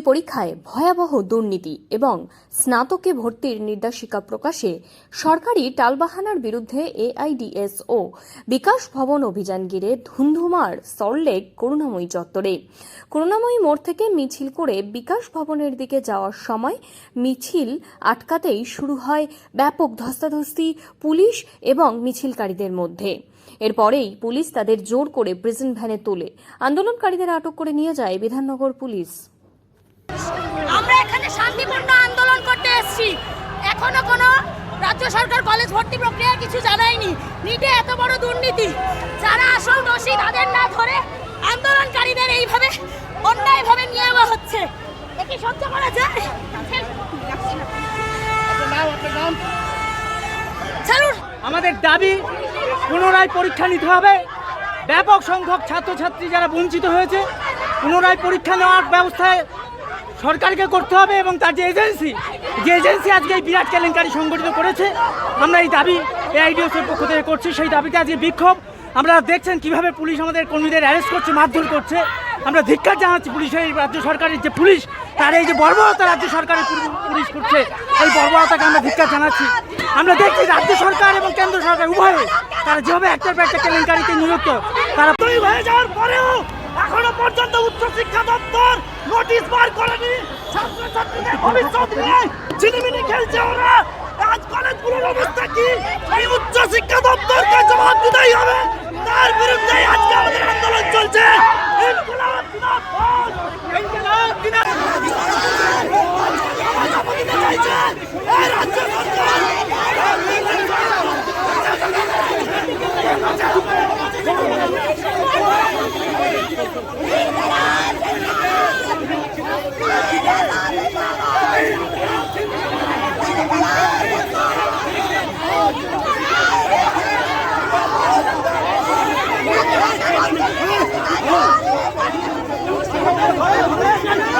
পরীক্ষায় ভয়াবহ দুর্নীতি এবং স্নাতকে ভর্তির নির্দেশিকা প্রকাশে সরকারি টালবাহানার বিরুদ্ধে এআইডিএস ও বিকাশ ভবন অভিযান ঘিরে ধুন্ধুমার সল্টলেক করুণাময়ী চত্বরে। করুণাময়ী মোড় থেকে মিছিল করে বিকাশ ভবনের দিকে যাওয়ার সময় মিছিল আটকাতেই শুরু হয় ব্যাপক ধস্তাধস্তি, পুলিশ এবং মিছিলকারীদের মধ্যে। এরপরেই পুলিশ তাদের জোর করে প্রিজন ভ্যানে তোলে। আন্দোলনকারীদের আটক করে নিয়ে যায় বিধাননগর পুলিশ। আমরা এখানে শান্তিপূর্ণ আন্দোলন করতে এসেছি। এখনও কোনো রাজ্য সরকার কলেজ ভর্তি প্রক্রিয়া কিছু জানায়নি। নিটে এত বড় দুর্নীতি, যারা আসল দোষী তাদের না ধরে আন্দোলনকারীদের এইভাবে অন্যায়ভাবে নিয়ে যাওয়া হচ্ছে। এ কি সহ্য করা যায়? আমাদের দাবি, পুনরায় পরীক্ষা নিতে হবে। ব্যাপক সংখ্যক ছাত্রছাত্রী যারা বঞ্চিত হয়েছে, পুনরায় পরীক্ষা নেওয়ার ব্যবস্থায় সরকারকে করতে হবে এবং তার যে এজেন্সি যে এজেন্সি আজকে এই বিরাট কেলেঙ্কারি সংগঠিত করেছে, আমরা এই দাবি এআইডিএসের পক্ষ থেকে করছি, সেই দাবিতে আজকে বিক্ষোভ। আমরা দেখছেন কীভাবে পুলিশ আমাদের কর্মীদের অ্যারেস্ট করছে, মারধর করছে। আমরা ধিক্ষার জানাচ্ছি পুলিশের, রাজ্য সরকারের যে পুলিশ, তার এই যে বর্বরতা রাজ্য সরকারের পুলি- পুলিশ করছে এই বর্বরতাকে আমরা ধিক্কার জানাচ্ছি। আমরা দেখছি রাজ্য সরকার এবং কেন্দ্র সরকার উভয়ে, তারা যেভাবে একটার পর একটা কেলেঙ্কারিতে নিযুক্ত, তারা তৈরি হয়ে যাওয়ার পরেও এখনও পর্যন্ত উচ্চ শিক্ষা দপ্তর নোটিশ বার করেনি ছাত্রছাত্রীদের ভবিষ্যৎ নিয়ে ঝিলিমিলি খেলছে ওরা আজ কলেজগুলোর অবস্থা কি এই উচ্চ শিক্ষা দপ্তরকে জবাব দিতেই হবে তার বিরুদ্ধে আজকে আমাদের আন্দোলন চলছে ইনকিলাব